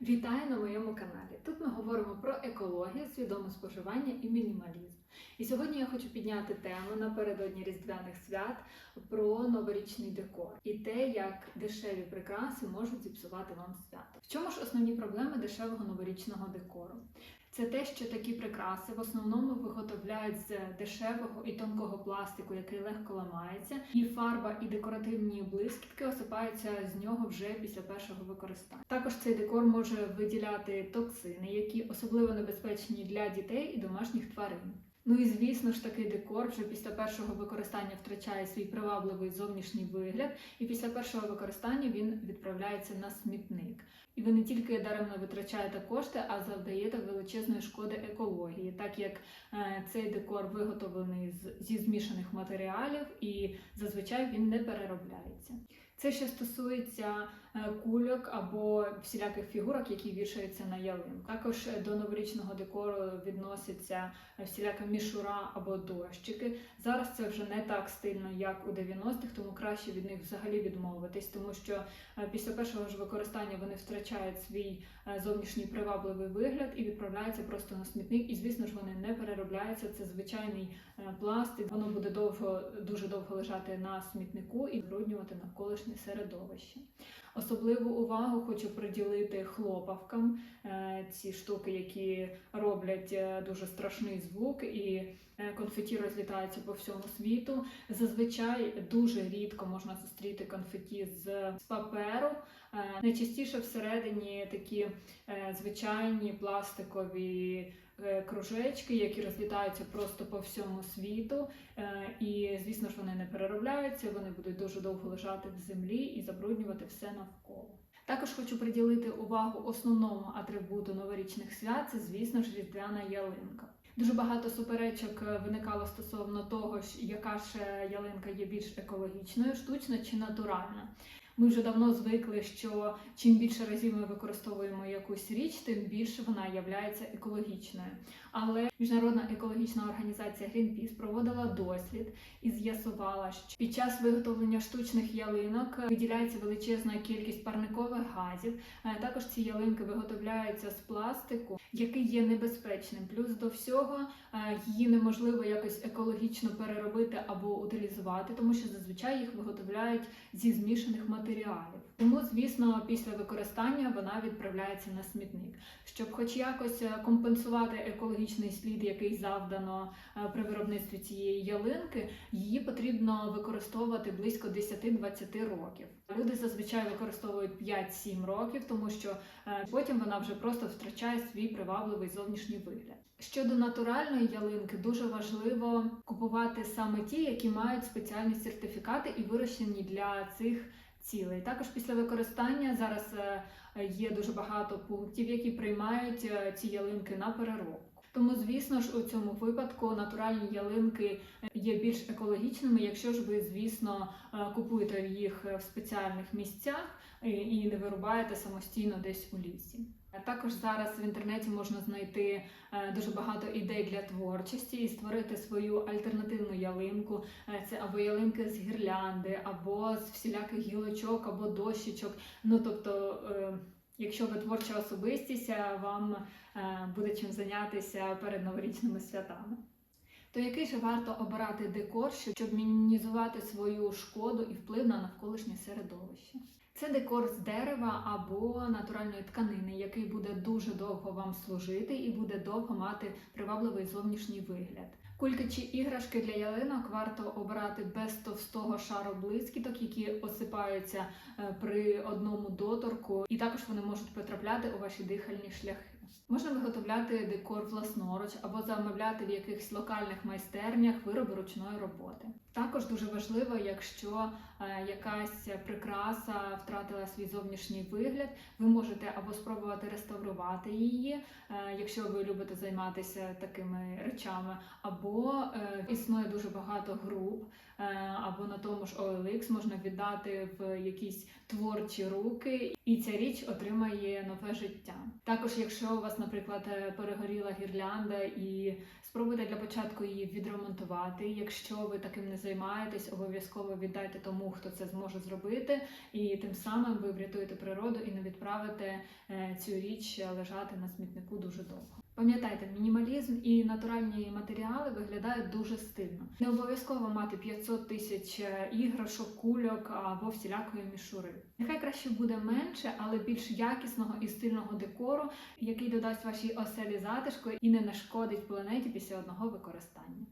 Вітаю на моєму каналі. Тут ми говоримо про екологію, свідоме споживання і мінімалізм. І сьогодні я хочу підняти тему напередодні різдвяних свят про новорічний декор і те, як дешеві прикраси можуть зіпсувати вам свято. В чому ж основні проблеми дешевого новорічного декору? Це те, що такі прикраси в основному виготовляють з дешевого і тонкого пластику, який легко ламається, і фарба і декоративні блискітки осипаються з нього вже після першого використання. Також цей декор може виділяти токсини, які особливо небезпечні для дітей і домашніх тварин. Ну і звісно ж такий декор вже після першого використання втрачає свій привабливий зовнішній вигляд, і після першого використання він відправляється на смітник. І ви не тільки даремно витрачаєте кошти, а завдаєте величезної шкоди екології, так як е, цей декор виготовлений з, зі змішаних матеріалів і зазвичай він не переробляється. Це що стосується е, кульок або всіляких фігурок, які вішаються на ялинку. Також е, до новорічного декору відноситься е, всіляка мішура або дощики. Зараз це вже не так стильно, як у 90-х, тому краще від них взагалі відмовитись, тому що після першого ж використання вони втрачають свій зовнішній привабливий вигляд і відправляються просто на смітник. І звісно ж вони не переробляються. Це звичайний пластик. Воно буде довго, дуже довго лежати на смітнику і забруднювати навколишнє середовище. Особливу увагу хочу приділити хлопавкам. Е, Ці штуки, які роблять е, дуже страшний звук і е, конфеті розлітаються по всьому світу. Зазвичай дуже рідко можна зустріти конфеті з, паперу. Найчастіше всередині такі звичайні пластикові кружечки, які розлітаються просто по всьому світу. Е, І, звісно ж, вони не переробляються, вони будуть дуже довго лежати в землі і забруднювати все навколо. Також хочу приділити увагу основному атрибуту новорічних свят це, звісно ж, різдвяна ялинка. Дуже багато суперечок е, виникало стосовно того, яка ж е, ялинка є більш екологічною, штучна чи натуральна. Ми вже давно звикли, що чим більше разів ми використовуємо якусь річ, тим більше вона являється екологічною. Але міжнародна екологічна організація Greenpeace проводила дослід і з'ясувала, що під час виготовлення штучних ялинок виділяється величезна кількість парникових газів. Е, Також ці ялинки виготовляються з пластику, який є небезпечним. Плюс до всього е, її неможливо якось екологічно переробити або утилізувати, тому що зазвичай їх виготовляють зі змішаних матеріалів. Тому, звісно, після використання вона відправляється на смітник. Щоб хоч якось е, компенсувати екологічний слід, який завдано е, при виробництві цієї ялинки, її потрібно використовувати близько 10-20 років. Люди зазвичай використовують 5-7 років, тому що е, потім вона вже просто втрачає свій привабливий зовнішній вигляд. Щодо натуральної ялинки, дуже важливо купувати саме ті, які мають спеціальні сертифікати і вирощені для цих цілей. Також після використання зараз е, є дуже багато пунктів, які приймають е, ці ялинки на переробку. Тому, звісно ж, у цьому випадку натуральні ялинки е, є більш екологічними, якщо ж ви, звісно, купуєте їх в спеціальних місцях і не вирубаєте самостійно десь у лісі. Також зараз в інтернеті можна знайти е, дуже багато ідей для творчості і створити свою альтернативну ялинку. Е, Це або ялинки з гірлянди, або з всіляких гілочок, або дощечок. Ну тобто, е, якщо ви творча особистість, вам буде чим зайнятися перед новорічними святами. То який же варто обирати декор, щоб мінімізувати свою шкоду і вплив на навколишнє середовище? Це декор з дерева або натуральної тканини, який буде дуже довго вам служити і буде довго мати привабливий зовнішній вигляд. Кульки чи іграшки для ялинок варто обирати без товстого шару блискіток, які осипаються е, при одному доторку, і також вони можуть потрапляти у ваші дихальні шляхи. Можна виготовляти декор власноруч або замовляти в якихось локальних майстернях вироби ручної роботи. Також дуже важливо, якщо е, якась прикраса втратила свій зовнішній вигляд, ви можете або спробувати реставрувати її, е, якщо ви любите займатися такими речами, або е, існує дуже багато груп, або на тому ж OLX можна віддати в якісь творчі руки, і ця річ отримає нове життя. Також, якщо у вас, наприклад, перегоріла гірлянда і спробуйте для початку її відремонтувати. Якщо ви таким не займаєтесь, обов'язково віддайте тому, хто це зможе зробити, і тим самим ви врятуєте природу і не відправите е, цю річ лежати на смітнику дуже довго. Пам'ятайте, мінімалізм і натуральні матеріали виглядають дуже стильно. Не обов'язково мати 500 тисяч е, іграшок, кульок або всілякої мішури. Нехай краще буде менше, але більш якісного і стильного декору, який додасть вашій оселі затишку і не нашкодить планеті після одного використання.